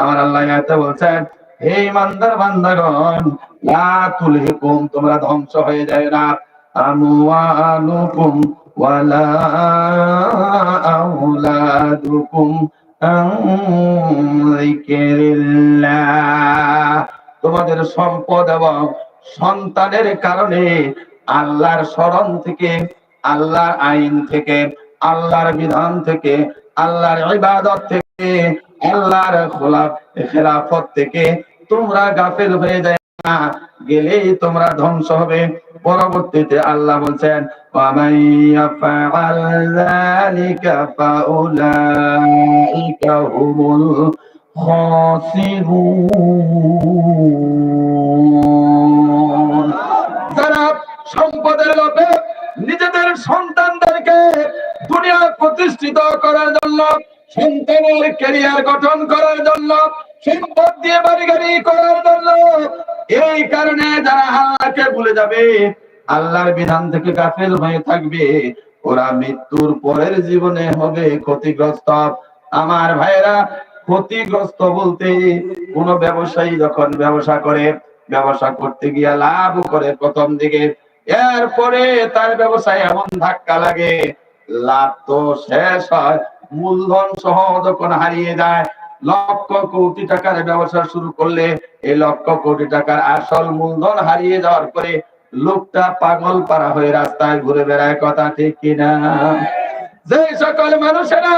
আমার আল্লাহ বলছেন, হে ইমানদার বান্দাগণ, লা তোমরা ধ্বংস হয়ে যায় না। আমওয়ালুকুম ওয়ালা আওলাদুকুম তোমাদের সম্পদ এবং সন্তানের কারণে আল্লাহর স্মরণ থেকে, আল্লাহর আইন থেকে, আল্লাহর বিধান থেকে, আল্লাহর ইবাদত থেকে আল্লাহর খোলাফ খেলাফত থেকে তোমরা গাফেল হয়ে যায় গেলেই তোমরা ধ্বংস হবে। পরবর্তীতে আল্লাহ বলছেন যারা সম্পদের লোভে নিজেদের সন্তানদেরকে দুনিয়া প্রতিষ্ঠিত করার জন্য সন্তানের ক্যারিয়ার গঠন করার জন্য সম্পদ দিয়ে বাড়ি করার জন্য। এই কারণে যারা আল্লাহকে ভুলে যাবে, আল্লাহর বিধান থেকে গাফেল হয়ে থাকবে। ওরা মৃত্যুর পরের জীবনে হবে ক্ষতিগ্রস্ত। আমার ভাইরা ক্ষতিগ্রস্ত বলতে কোন ব্যবসায়ী যখন ব্যবসা করে, ব্যবসা করতে গিয়া লাভ করে প্রথম দিকে, এরপরে তার ব্যবসায় এমন ধাক্কা লাগে, লাভ তো শেষ হয়। মূলধন সহ যখন হারিয়ে যায়, লক্ষ কোটি টাকার ব্যবসা শুরু করলে এই লক্ষ কোটি টাকার আসল মূলধন হারিয়ে যাওয়ার পরে লোকটা পাগল পারা হয়ে রাস্তায় ঘুরে বেড়ায়, কথা ঠিক কিনা? যে সকল মানুষেরা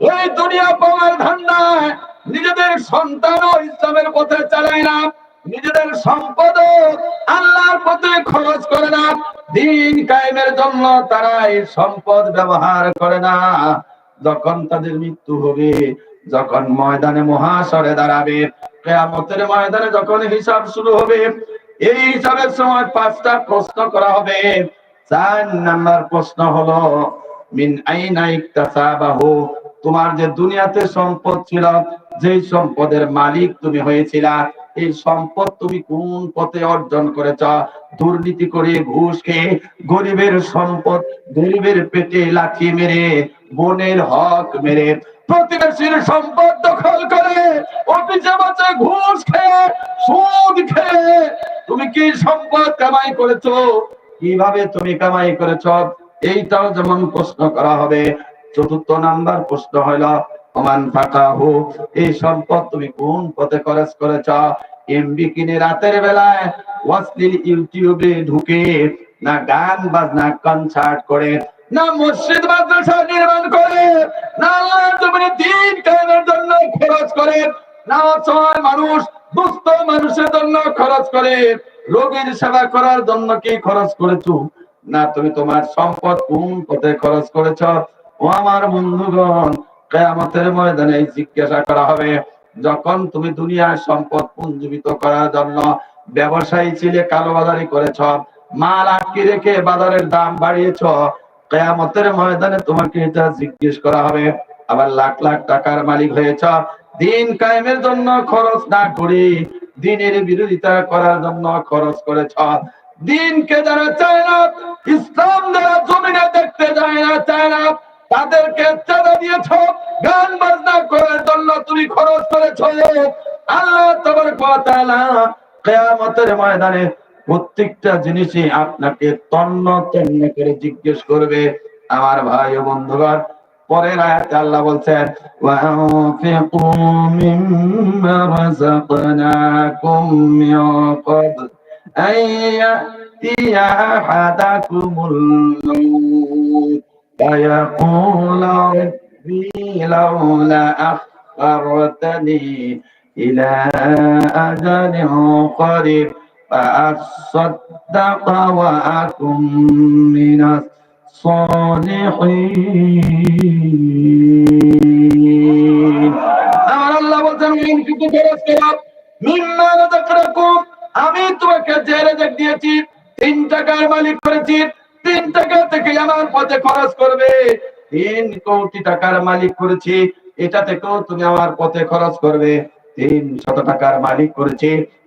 ওই দুনিয়া পাওয়ার ধান্দায় নিজেদের সন্তান ইসলামের পথে চালায় না, নিজেদের সম্পদ আল্লাহর পথে খরচ করে না, দিন কায়েমের জন্য তারা এই সম্পদ ব্যবহার করে না। যখন তাদের মৃত্যু হবে, যখন ময়দানে মহাসরে দাঁড়াবে, কেয়ামতের ময়দানে যখন হিসাব শুরু হবে, এই হিসাবের সময় পাঁচটা প্রশ্ন করা হবে। চার নাম্বার প্রশ্ন হলো তোমার যে দুনিয়াতে সম্পদ ছিল যে সম্পদের মালিক তুমি হয়েছিলা, এই সম্পদ তুমি কোন পথে অর্জন করেছ? দুর্নীতি করে ঘুষ খেয়ে গরিবের সম্পদ, গরিবের পেটে লাঠি মেরে বোনের হক মেরে প্রতিবেশীর সম্পদ দখল করে অফিসে বসে ঘুষ খেয়ে, সুদ খেয়ে। তুমি কি সম্পদ কামাই করেছ? কীভাবে তুমি কামাই করেছ? এইটাও যেমন প্রশ্ন করা হবে। চতুর্থ নাম্বার প্রশ্ন হইল অমান ফাঁকা হোক এই সম্পদ তুমি কোন পথে খরচ করেছ? এমবি কিনে রাতের বেলায় অশ্লীল ইউটিউবে ঢুকে না গান বাজনা কনসার্ট করে না মসজিদ মাদ্রাসা নির্মাণ করে, না জমিনে দিন কায়েমের জন্য খরচ করে, না অসহায় মানুষ, দুস্থ মানুষের জন্য খরচ করে। রোগীর সেবা করার জন্য কি খরচ করেছ? না, তুমি তোমার সম্পদ কোন পথে খরচ করেছ? ও আমার বন্ধুগণ, কেয়ামতের ময়দানে জিজ্ঞাসা করা হবে, যখন তুমি দুনিয়ার সম্পদ পুঞ্জীবিত করার জন্য ব্যবসায়ী ছিলে কালোবাজারি করেছ, মাল আটকে রেখে বাজারের দাম বাড়িয়েছ কেয়ামতের ময়দানে তোমাকে এটা জিজ্ঞেস করা হবে, আবার লাখ লাখ টাকার মালিক হয়েছ। দিন কায়েমের জন্য খরচ না করে, দিনের বিরোধিতা করার জন্য খরচ করেছ। দিনকে যারা চায় না, ইসলাম যারা জমিনে দেখতে যায় না, চায় না, তাদেরকে চাঁদা দিয়েছ, গান বাজনা করার জন্য তুমি খরচ করেছ। আল্লাহ তোমার কথা কেয়ামতের ময়দানে প্রত্যেকটা জিনিসই আপনাকে তন্ন তন্ন করে জিজ্ঞেস করবে আমার ভাই ও বন্ধুগণ পরের আয়াতে আল্লাহ বলছেন ওয়ানফিকু মিম্মা রাযাকনাকুম মিন ক্বাবল আন ইয়াতিয়া আহাদাকুমুল মাউত فيقول ربي لولا أخرتني إلى أجل قريب فأصدق وأكن من الصالحين আমার আল্লাহ বলছেন কিন্তু খরচ করো মিম্মা রাযাকনাকুম আমি তোমাকে যে রেজেক দিয়েছি তিন টাকার মালিক করেছি তিন টাকা থেকে আমার পথে খরচ করবে তিন কোটি টাকার মালিক করেছি এটা থেকেও তুমি আমার পথে খরচ করবে তিন শত টাকার মালিক করেছি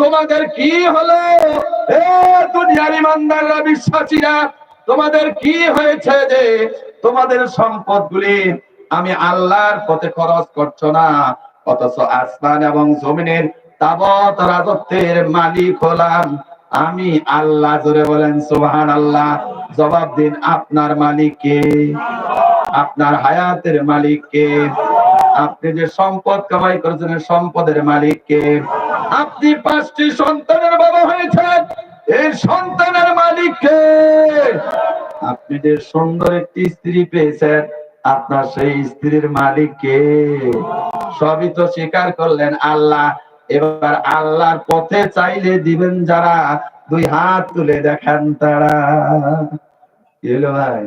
তোমাদের কি হলো? এ দুনিয়ার ইমানদাররা বিশ্বাসীরা, তোমাদের কি হয়েছে যে তোমাদের সম্পদগুলি আমি আল্লাহর পথে খরচ করছ না? অথচ আসমান এবং জমিনের তাবৎ রাজত্বের মালিক হলাম আমি। আল্লাহ জোরে বলেন সুবহান আল্লাহ জবাব দিন, আপনার মালিককে আপনার হায়াতের মালিককে আপনি যে সম্পদ কামাই করেছেন, সম্পদের মালিককে আপনি পাঁচটি সন্তানের বাবা হয়েছেন। এই সন্তানের মালিককে আপনি যে সুন্দর একটি স্ত্রী পেয়েছেন, আপনার সেই স্ত্রীর মালিককে সবই তো স্বীকার করলেন আল্লাহ। এবার আল্লাহর পথে চাইলে দিবেন যারা, দুই হাত তুলে দেখান তারা। হলো ভাই?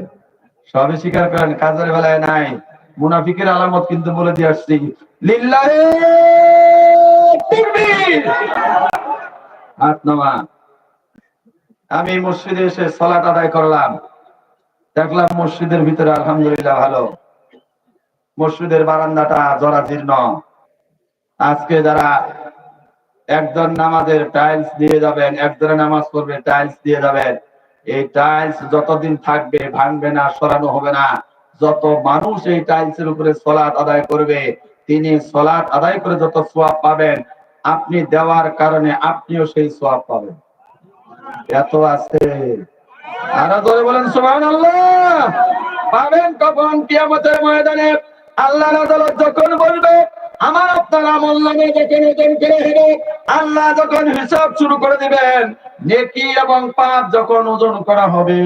সবই স্বীকার করেন কাজের বেলায় নাই। মুনাফিকের আলামত কিন্তু বলে দিয়ে আসছি। লিল্লাহে। আমি মসজিদে এসে সলাট আদায় করলাম। দেখলাম মসজিদের ভিতরে আলহামদুলিল্লাহ ভালো। মসজিদের বারান্দাটা জরাজীর্ণ। আজকে যারা একজন নামাজের টাইলস দিয়ে যাবেন, একজনে নামাজ পড়বে টাইলস দিয়ে যাবেন। এই টাইলস যতদিন থাকবে, ভাঙবে না, সরানো হবে না। যত মানুষ এই টাইলসের উপরে সলাৎ আদায় করবে, তিনি সলাৎ আদায় করে যত সোয়াব পাবেন আপনি দেওয়ার কারণে আপনিও সেই সোয়াব পাবেন। এত আছে। আরও ধরে বলেন, সুবহানাল্লাহ। পাবেন কখন? কিয়ামতের ময়দানে আল্লাহর আদালত যখন বলবে, আমার আপনার আমল নামে যখন ওজন করে হবে আল্লাহ যখন হিসাব শুরু করে দিবেন, নেকি এবং পাপ যখন ওজন করা হবে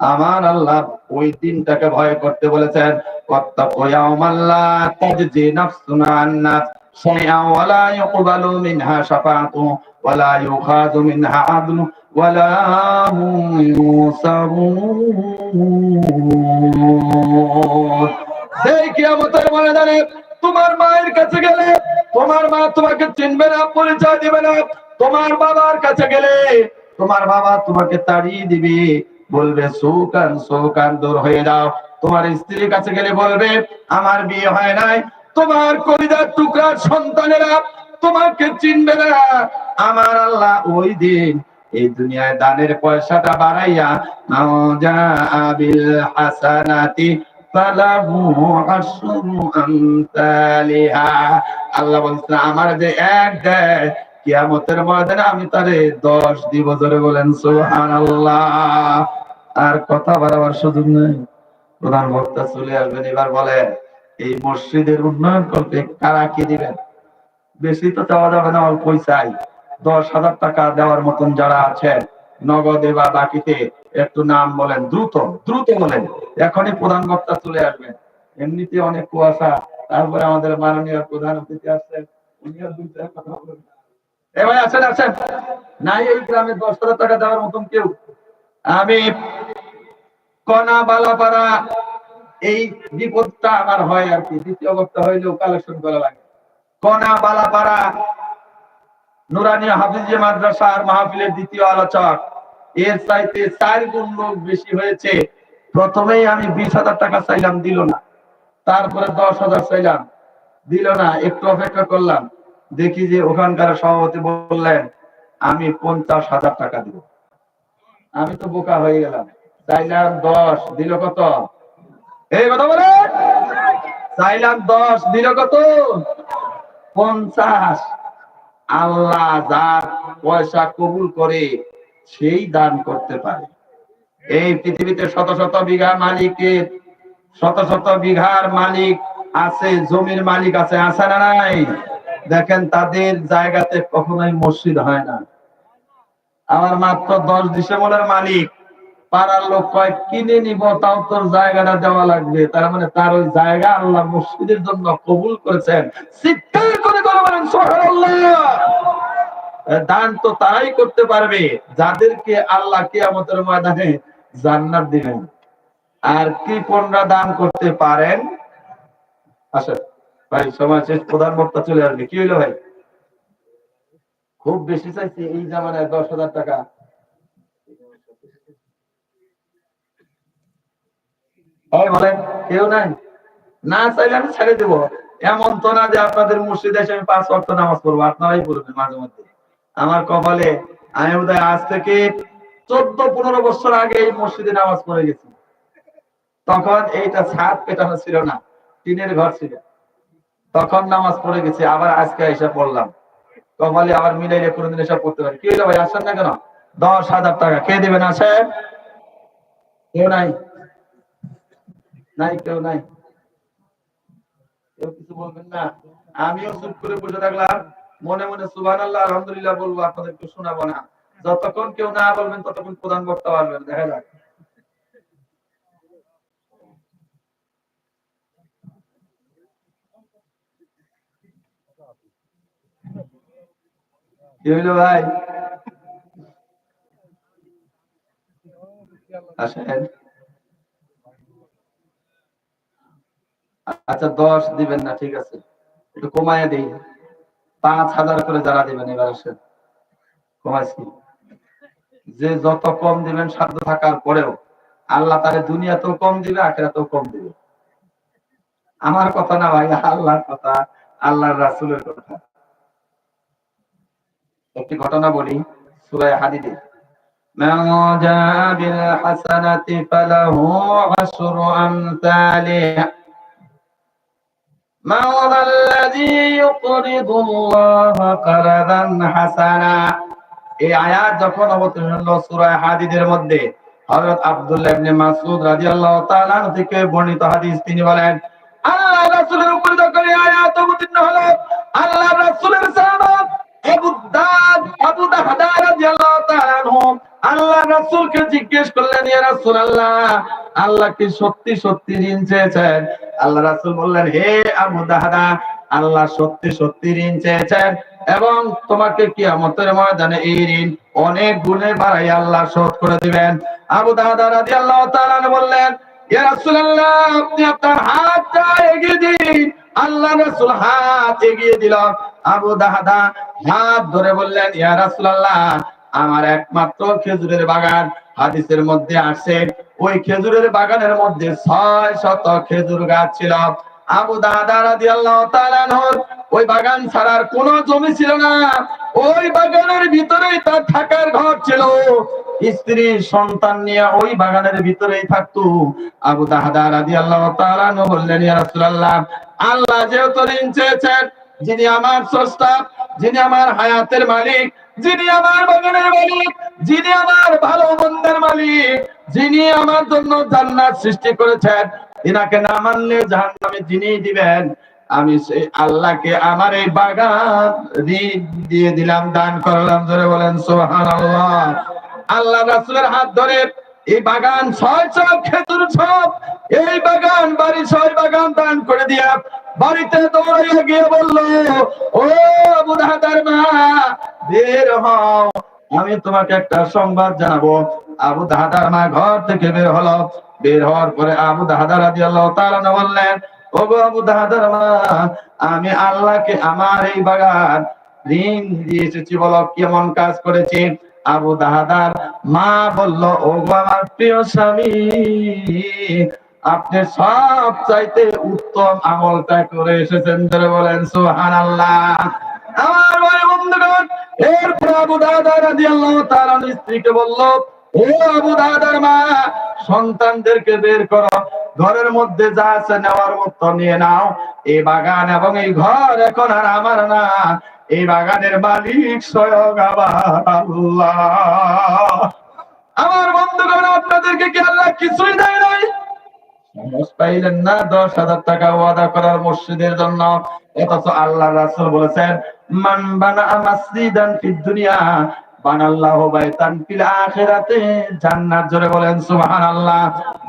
আমার আল্লাহ ওই দিনটাকে ভয় করতে বলেছেন তোমার মায়ের কাছে গেলে, তোমার মা তোমাকে চিনবে না, পরিচয় দিবে না, তোমার বাবার কাছে গেলে, তোমার বাবা তোমাকে তাড়িয়ে দিবে। বলবে, সুকান সুকান, দূর হয়ে যাও। তোমার স্ত্রীর কাছে গেলে বলবে, আমার বিয়ে হয় নাই। তোমার কলিজার টুকরার সন্তানেরা তোমাকে চিনবে না। আমার আল্লাহ ওই দিন এই দুনিয়ায় দানের পয়সাটা বাড়াইয়া আল্লাহ বলছে, আমার যে এক দেয় কিয়ামতের ময়দানে আমি তারে দশ দিব ধরে বলেন, সুবহানাল্লাহ। আর কথা বাড়াবার সুযোগ নেই। প্রধান বক্তা চলে আসবেন, এবার বলেন, এই মসজিদের উন্নয়ন করতে কারা কি দিবেন? বেশি তো চাওয়া যাবে না, অল্পই চাই। দশ হাজার টাকা দেওয়ার মতন যারা আছেন, নগদে বা বাকিতে, একটু নাম বলেন, দ্রুত দ্রুত বলেন। এখনই প্রধান বক্তা চলে আসবেন। এমনিতে অনেক কুয়াশা, তারপরে আমাদের মাননীয় প্রধান অতিথি আসছেন, উনিও দুই কথা বলবেন ভাই নাই এই গ্রামে দশ হাজার টাকা দেওয়ার মতন কেউ। আমি কনা বালাপাড়া এই বিপদটা আমার হয় আর কি। দ্বিতীয় বক্তা হইলেও কালেকশন করা লাগে। কনা বালাপাড়া নুরানি হাফিজিয়া মাদ্রাসার মাহফিলের দ্বিতীয় আলোচক। এর চাইতে চার গুণ লোক বেশি হয়েছে। প্রথমেই আমি বিশ হাজার টাকা চাইলাম, দিল না। তারপরে দশ হাজার চাইলাম, দিল না। একটু অপেক্ষা করলাম। দেখি যে ওখানকার সভাপতি বললেন, আমি পঞ্চাশ হাজার টাকা দিব। আমি তো বোকা হয়ে গেলাম। চাইলাম দশ, দিল কত? এই কথা বলে? চাইলাম দশ, দিল কত? পঞ্চাশ। আল্লাহ যার পয়সা কবুল করে সেই দান করতে পারে। এই পৃথিবীতে শত শত বিঘা মালিকের, শত শত বিঘার মালিক আছে, জমির মালিক আছে আছে না নাই? দেখেন তাদের জায়গাতে কখনোই মসজিদ হয় না। আমার মাত্র দশ ডিসেম্বরের মালিক, পাড়ার লোক কয়, কিনে নিব, তাও তোর জায়গাটা দেওয়া লাগবে। তার মানে তার ওই জায়গা আল্লাহ মসজিদের জন্য কবুল করেছেন। দান তো তারাই করতে পারবে, যাদেরকে আল্লাহ কিয়ামতের ময়দানে জান্নাত দিবেন। আর কৃপণরা দান করতে পারেন? ভাই সময় শেষ প্রধান বক্তা চলে আসবে। কি হইল ভাই? খুব বেশি চাইছি এই জামানায় দশ হাজার টাকা। কেউ নাই? না চাইলে আমি ছেড়ে এমন তো না যে আপনাদের মসজিদে আমি পাঁচ ওয়াক্ত নামাজ পড়ব, আপনারাই পড়বেন মাঝে মধ্যে। আমার কপালে, আমি বোধহয় আজ থেকে চোদ্দ, পনেরো বছর আগে এই মসজিদে নামাজ পড়ে গেছি। তখন এইটা ছাদ পেটানো ছিল না, টিনের ঘর ছিল। তখন নামাজ পড়ে গেছি, আবার আজকে এসে পড়লাম। কপালে আবার মিলাইলে কোনোদিন এসব পড়তে পারি। কি ভাই আসেন না কেন? দশ হাজার টাকা। কে দিবেন আসেন কেউ নাই? নাই, কেউ নাই। কেউ কিছু বলবেন না? আমিও চুপ করে বসে থাকলাম। মনে মনে সুবান আল্লাহ আলহামদুলিল্লাহ বলব, আপনাদেরকে শোনাবো না। যতক্ষণ কেউ না বলবেন, ততক্ষণ প্রধান বক্তা পারবেন দেখা যাক। কি হইল ভাই? আসেন। আচ্ছা দশ দিবেন না, ঠিক আছে। একটু কমায় দিই। পাঁচ হাজার করে যারা দিবেন এবার আসেন। কমাইছি। যে যত কম দিবেন, সাধ্য থাকার পরেও আল্লাহ তারে দুনিয়াতেও কম দিবে, আখেরাতেও কম দিবে। আমার কথা না ভাই, আল্লাহর কথা, আল্লাহর রাসুলের কথা। একটি ঘটনা বলি সূরা হাদিদে من جاء بالحسنة فله عشر أمثالها من ذا الذي يقرض الله قرضا حسنا এই আয়াত যখন অবতীর্ণ হলো সূরা হাদিদের মধ্যে হযরত আব্দুল্লাহ ইবনে মাসউদ রাদিয়াল্লাহু তাআলা আনহু থেকে বর্ণিত হাদিস তিনি বলেন আল্লাহ রাসূলের উপর যখন এই আয়াত অবতীর্ণ হলো আল্লাহ রাসূলের সাহাবাত আল্লাহ রাসূলুল্লাহ, আল্লাহ কি সত্যি আল্লাহ আল্লাহ এবং তোমাকে ময়দানে এই ঋণ অনেক গুণে বাড়াই আল্লাহ শোধ করে দিবেন। আবু দাহদা রাদিয়াল্লাহু তাআলা বললেন, ইয়া রাসূলুল্লাহ, আপনি আপনার হাতটা এগিয়ে দিন। আল্লাহ রাসূল হাত এগিয়ে দিল। আবু দাহদা হাত ধরে বললেন, ইয়া আমার একমাত্র খেজুরের বাগান। হাদিসের মধ্যে আসে, ওই খেজুরের বাগানের মধ্যে ছয় শত খেজুর গাছ ছিল। আবু ওই বাগান ছাড়ার কোনো জমি ছিল না। ওই বাগানের ভিতরেই তার থাকার ঘর ছিল। স্ত্রী সন্তান নিয়ে ওই বাগানের ভিতরেই থাকতো। আবু দাহদা তাআলা আনহু বললেন আল্লাহ যেহেতু ঋণ চেয়েছেন যিনি আমার স্রষ্টা, যিনি আমার হায়াতের মালিক, যিনি আমার বাগানের মালিক, যিনি আমার ভালো মন্দের মালিক, যিনি আমার জন্য জান্নাত সৃষ্টি করেছেন, ইনাকে না মানলে জাহান্নামে যিনি দিবেন। আমি সেই আল্লাহকে আমার এই বাগান দিয়ে দিলাম, দান করলাম ধরে বলেন, সুবহানাল্লাহ। আল্লাহ রাসূলের হাত ধরে এই বাগান ছয় ছয় খেজুর সব এই বাগান বাড়ি ছয় বাগান দান করে দিয়া বাড়িতে দৌড়াইয়া গিয়ে বলল, ও আবু দাহদার মা, বের হও। আমি তোমাকে একটা সংবাদ জানাব। আবু দাহদার মা ঘর থেকে বের হলো। বের হওয়ার পরে আবু দাহদা রাদিয়াল্লাহু তাআলা বললেন ও গো আবু দাহদার মা, আমি আল্লাহকে আমার এই বাগান ঋণ দিয়ে এসেছি বলো, কেমন কাজ করেছি? আবু দাহাদার মা বলল ও গো আমার প্রিয় স্বামী আপনি সব চাইতে উত্তম আমলটা করে এসেছেন ধরে বলেন সুহান আল্লাহ আমার ভাই বন্ধুগণ, এরপর আবু দাদা রাদিয়াল্লাহু তাআলা স্ত্রীকে বলল, ও আবু দাদার মা, সন্তানদেরকে বের করো। ঘরের মধ্যে যা আছে নেওয়ার মতো নিয়ে নাও। এই বাগান এবং এই ঘর এখন আর আমার না। এই বাগানের মালিক স্বয়ং আবার আল্লাহ। আমার বন্ধুগণ, আপনাদেরকে কি আল্লাহ কিছুই দেয় নাই? পাইলেন না, দশ হাজার টাকা ওয়াদা করার মসজিদের জন্য। অথচ আল্লাহ রাসূল বলেছেন, মান বানা দুনিয়া, বানাল্লাহু ফিল আখিরাতে। জান্নাত জোরে বলেন, সুবহানাল্লাহ।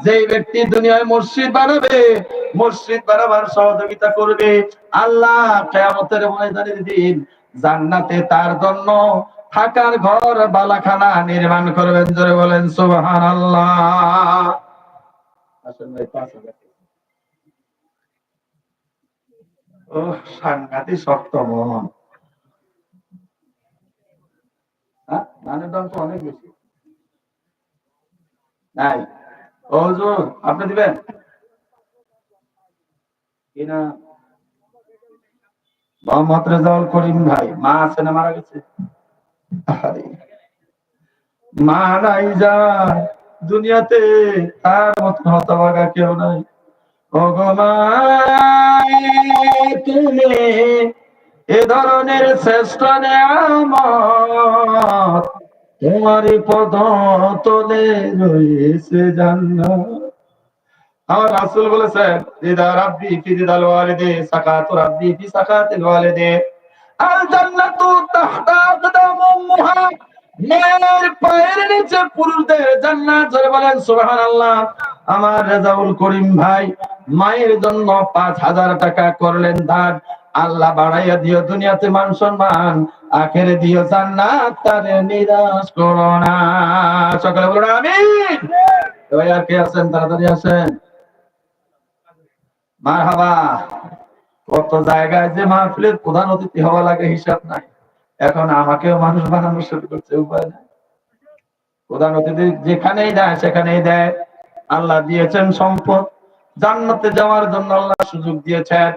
যেই ব্যক্তি দুনিয়ায় মসজিদ বানাবে, মসজিদ বানাবার সহযোগিতা করবে, আল্লাহ কিয়ামতের ময়দানের দিন জান্নাতে তার জন্য থাকার ঘর, বালাখানা নির্মাণ করবেন, জোরে বলেন, সুবহানাল্লাহ। আসেন ভাই পাঁচ হাজার ও সাংঘাতিক শক্ত মন। হ্যাঁ, ধানের দাম তো অনেক বেশি। নাই। ও হুজুর আপনি দিবেন? কিনা মোহাম্মদ রেজাউল করিম ভাই মা আছে না মারা গেছে? মা নাই যা। দুনিয়াতে তার মত হতভাগা কেউ নাই। ও তুমি এ ধরনের শ্রেষ্ঠ নেয়ামত তোমারই পদ তলে রয়েছে জান্নাত। আমার রাসূল বলেছেন রিদা রাব্বি ফি রিদাল ওয়ালিদে, সাকাতু রাব্বি ফি সাকাতিল ওয়ালিদে। আল জান্নাতু তাহতা আকদাম উম্মুহা মায়ের জন্য পাঁচ হাজার টাকা করলেন দান। আল্লাহ বাড়াইয়া দিও দুনিয়াতে মান সম্মান, আখেরে দিও জান্নাত নিরাশ করো না। সকালে বলুন আর কে আছেন? তাড়াতাড়ি মারহাবা, কত জায়গায় যে মাহফিলের প্রধান অতিথি হওয়া লাগে হিসাব নাই। এখন আমাকেও মানুষ বানানো শুরু করছে উপায় নাই। প্রধান অতিথি যেখানেই দেয়, সেখানেই দেয়। আল্লাহ দিয়েছেন সম্পদ। জান্নাতে যাওয়ার জন্য আল্লাহ সুযোগ দিয়েছেন।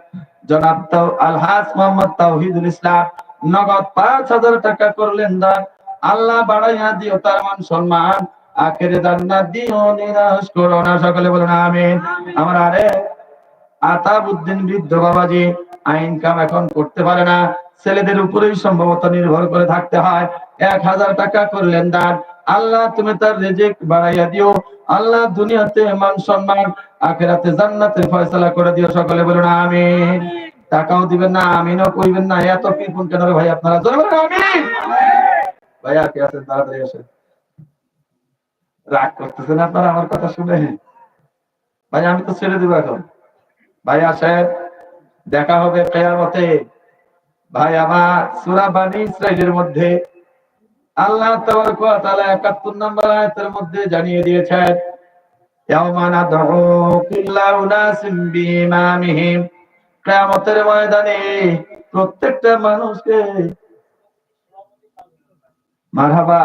জনাব আলহাজ মোহাম্মদ তাওহিদুল ইসলাম, নগদ পাঁচ হাজার টাকা করলেন দান। আল্লাহ বাড়াইয়া দিও তার মান সম্মান। আখেরে জান্নাত দিও, নিরাশ করো না। সকলে বলুন, আমিন। আমার আরে আতাবউদ্দিন বৃদ্ধ বাবাজি আইন কাম এখন করতে পারে না। ছেলেদের উপরেই সম্ভবত নির্ভর করে থাকতে হয়। এক হাজার টাকা করলেন দান আল্লাহ, তুমি তার রেজেক বাড়াইয়া দিও। আল্লাহ, দুনিয়াতে মান সম্মান, আখেরাতে জান্নাতের ফয়সালা করে দিও সকলে। বলুন, আমিন। টাকাও দিবেন না, আমিনও কইবেন না। এত পিপুন কেন ভাই আপনারা? জোরে বলুন ভাইয়া, কে তাড়াতাড়ি আসেন। রাগ করতেছেন আপনারা আমার কথা শুনে? ভাই, আমি তো ছেড়ে দিব এখন। ভাই আসেন দেখা হবে কেয়ামতে। ভাই, আমার সূরা বানি ইসরাইলের মধ্যে আল্লাহ তাবারক তাআলা 71 নম্বর আয়াতের মধ্যে জানিয়ে দিয়েছেন ইয়াওমা নাদউ কুল্লা উনাসিম বিইমামিহিম। কিয়ামতের ময়দানে প্রত্যেকটা মানুষকে মারহাবা,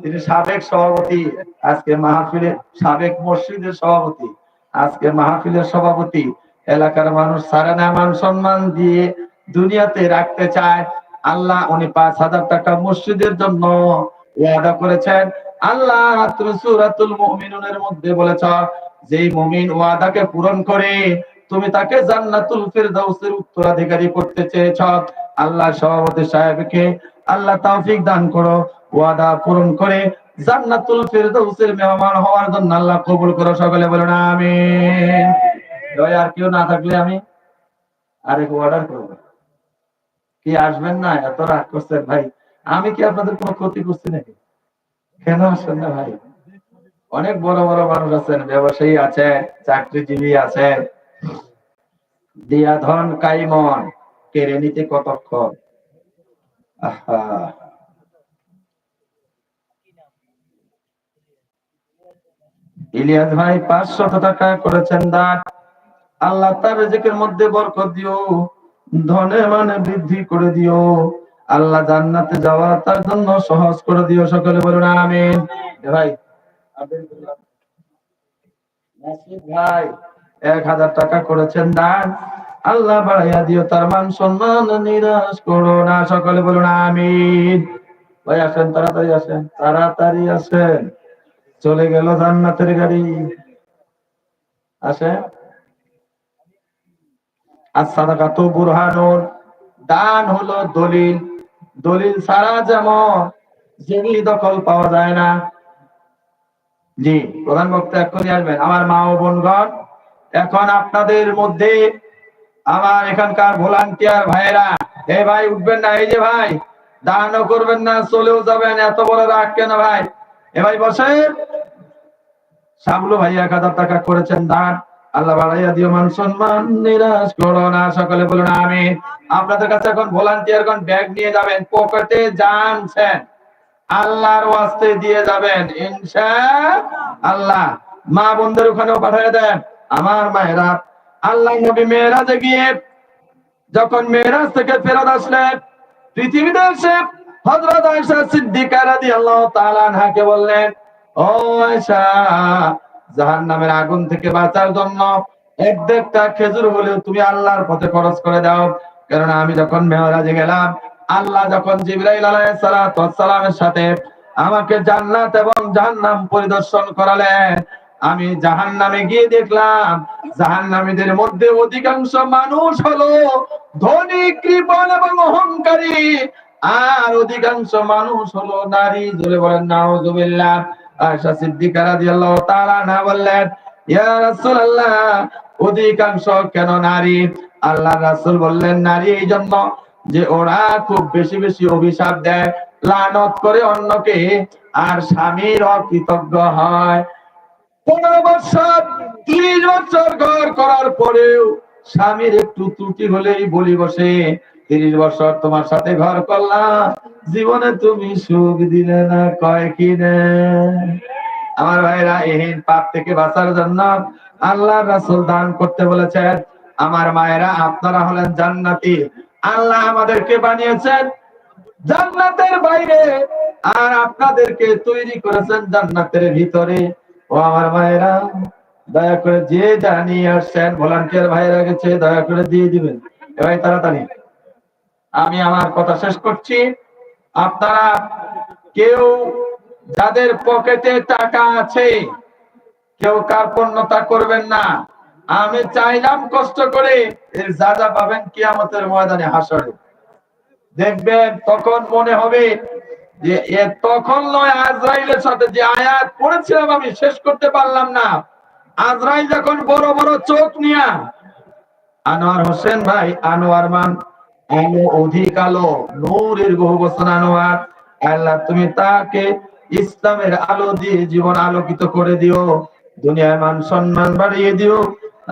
তিনি সাবেক সভাপতি, আজকে মাহফিলের সাবেক মসজিদের সভাপতি, আজকে মাহফিলের সভাপতি, এলাকার মানুষ সারানা মান সম্মান দিয়ে দুনিয়াতে রাখতে চায়। আল্লাহ উনি পাঁচ হাজার টাকা মসজিদের জন্য ওয়াদা করেছেন। আল্লাহ সূরাতুল মুমিনুনের মধ্যে বলেছ, যেই মুমিন ওয়াদাকে পূরণ করে, তুমি তাকে জান্নাতুল ফিরদাউসের উত্তরাধিকারী করতে চেয়েছ। আল্লাহ সভাপতি সাহেবকে আল্লাহ তৌফিক দান করো, ওয়াদা পূরণ করে জান্নাতুল ফিরদাউসের মেহমান হওয়ার জন্য আল্লাহ কবুল করো সকলে বলুন, আমিন। দয়া আর কেউ না থাকলে আমি আরেক অর্ডার করব। কি আসবেন না? এত রাগ করছেন ভাই। আমি কি আপনাদের কোনো ক্ষতি করছি নাকি? কেন আসেন না ভাই? অনেক বড় বড় মানুষ আছেন, ব্যবসায়ী আছে চাকরিজীবী আছে দিয়া ধন কাইমন কেড়ে নিতে কতক্ষণ? ইলিয়াস ভাই, পাঁচশত টাকা করেছেন দান। আল্লাহ তার রেজেকের মধ্যে বরকত দিও। ধনে মানে বৃদ্ধি করে দিও। আল্লাহ জান্নাতে যাওয়া তার জন্য সহজ করে দিও। সকলে বলুন, আমিন। ভাই ভাই, এক হাজার টাকা করেছেন দান। আল্লাহ বাড়াইয়া দিও, তার মান সম্মান নিরাশ করো না। সকলে বলুন, আমিন। ভাই, আসেন, তাড়াতাড়ি আসেন তাড়াতাড়ি আসেন। চলে গেল জান্নাতের গাড়ি। আসেন। বুরহানুন। দান হলো দলিল। দলিল ছাড়া যেমন দখল পাওয়া যায় না। জি, প্রধান বক্তা এক্ষুনি আসবেন। আমার মা ও বোনগণ, এখন আপনাদের মধ্যে আমার এখানকার ভলান্টিয়ার ভাইয়েরা, এ ভাই, উঠবেন না। এই যে ভাই, দানও করবেন না, চলেও যাবেন। এত বড় রাগ কেন ভাই? এ ভাই বসেন। শামলু ভাই এক হাজার টাকা করেছেন দান। আল্লাহ বাড়াইয়া দিও মান সম্মান, নিরাশ করো না, সকলে বলুন আমি আপনাদের কাছে এখন ভলান্টিয়ারগণ ব্যাগ নিয়ে যাবেন, পকেটে জানছেন আল্লাহর ওয়াস্তে দিয়ে যাবেন, ইনশা আল্লাহ। মা বোনদের ওখানেও পাঠিয়ে দেন, আমার মায়েরা। আল্লাহ নবী মেয়েরাজে গিয়ে যখন মেয়েরাজ থেকে ফেরত আসলেন, পৃথিবীতে এসে হযরত আয়েশা সিদ্দিকা রাদিয়াল্লাহু তাআলা আনহাকে বললেন, ও আয়েশা জাহান্নামের আগুন থেকে বাঁচার জন্য এক দেড়টা খেজুর হলেও তুমি আল্লাহর পথে খরচ করে দাও। কেননা আমি যখন মেহরাজে গেলাম, আল্লাহ যখন জিবরাইল সাথে আমাকে জান্নাত এবং জাহান্নাম পরিদর্শন করালেন, আমি জাহান্নামে গিয়ে দেখলাম, জাহান্নামীদের মধ্যে অধিকাংশ মানুষ হলো ধনী, কৃপণ এবং অহংকারী। আর অধিকাংশ মানুষ হলো নারী, জোরে বলেন, নাউজুবিল্লাহ। আয়েশা সিদ্দিকা রাদিয়াল্লাহু তাআলা না বললেন, ইয়া রাসূলুল্লাহ, অধিকাংশ কেন নারী? আল্লাহ রাসূল বললেন, নারী এই জন্য যে ওরা খুব বেশি বেশি অভিশাপ দেয়, লানত করে অন্যকে, আর স্বামীর অকৃতজ্ঞ হয়। পনেরো বছর, ত্রিশ বছর ঘর করার পরেও স্বামীর একটু ত্রুটি হলেই বলি বসে তিরিশ বছর তোমার সাথে ঘর করলাম। জীবনে তুমি সুখ দিলে না, কয় কি আমার ভাইরা এহীন পাপ থেকে বাঁচার জন্য আল্লাহ রাসূল দান করতে বলেছেন, আমার মায়েরা, আপনারা হলেন জান্নাতি। আল্লাহ আমাদেরকে বানিয়েছেন জান্নাতের বাইরে, আর আপনাদেরকে তৈরি করেছেন জান্নাতের ভিতরে। ও আমার ভাইরা দয়া করে যে জানিয়ে আসছেন ভলান্টিয়ার ভাইরা গেছে, দয়া করে দিয়ে দিবেন। এবার তাড়াতাড়ি। আমি আমার কথা শেষ করছি। আপনারা কেউ যাদের পকেটে টাকা আছে, কেউ কার্পণ্যতা করবেন না। আমি চাইলাম কষ্ট করে এর যা যা পাবেন কিয়ামতের ময়দানে হাসরে দেখবেন তখন মনে হবে যে এ তখন নয়, আজরাইলের সাথে যে আয়াত পড়েছিলাম আমি শেষ করতে পারলাম না। আজরাইল যখন বড় বড় চোখ নিয়া, আনোয়ার হোসেন ভাই, আনোয়ার মান অধিক আলো, নূরের আনোয়ার। আল্লাহ, তুমি তাকে ইসলামের আলো দিয়ে জীবন আলোকিত করে দিও মান সম্মান বাড়িয়ে দিও,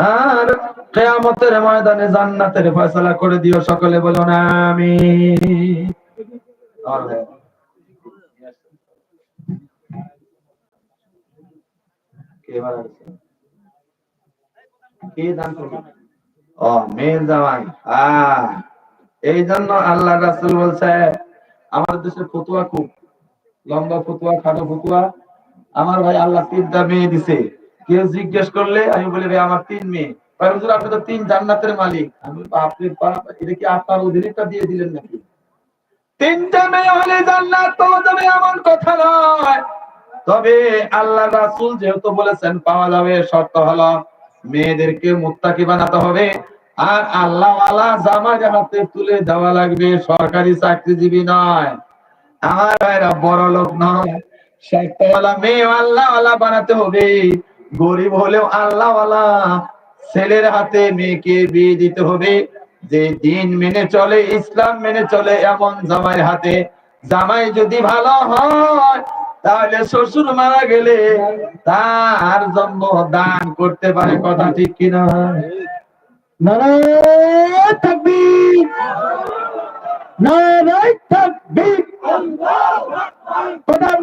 আর কেয়ামতের ময়দানে জান্নাতের ফয়সালা করে দিও সকলে বলো না আমি? কে দান করবে? ও মেয়ের জামাই। আহ। এই জন্য আল্লাহ রাসূল বলছে আমার দেশে ফতুয়া খুব, লম্বা ফতুয়া, খাটো ফতুয়া। আমার ভাই আল্লাহ তিনটা মেয়ে দিছে। কেউ জিজ্ঞেস করলে আমি বলি, ভাই, আমার তিন মেয়ে। আপনি তো তিন জান্নাতের মালিক। আমি আপনি এটা কি আপনার অধীনটা দিয়ে দিলেন নাকি? তিনটা মেয়ে হলে জান্নাত এমন কথা নয়। তবে আল্লাহ রাসূল যেহেতু বলেছেন, পাওয়া যাবে শর্ত হলো, মেয়েদেরকে মুত্তাকি বানাতে হবে। আর আল্লাহ জামা হাতে তুলে দেওয়া লাগবে, সরকারি চাকরিজীবী নয়। আমার ভাইরা বড় লোক নয় মেয়ে বানাতে হবে। গরিব হলেও ছেলের হাতে মেয়েকে বিয়ে দিতে হবে। যে দিন মেনে চলে, ইসলাম মেনে চলে এমন জামাইয়ের হাতে। জামাই যদি ভালো হয়, তাহলে শ্বশুর মারা গেলে তার জন্য দান করতে পারে, কথা ঠিক কিনা? নারায় তাকবীর। নারায় তাকবীর। প্রধান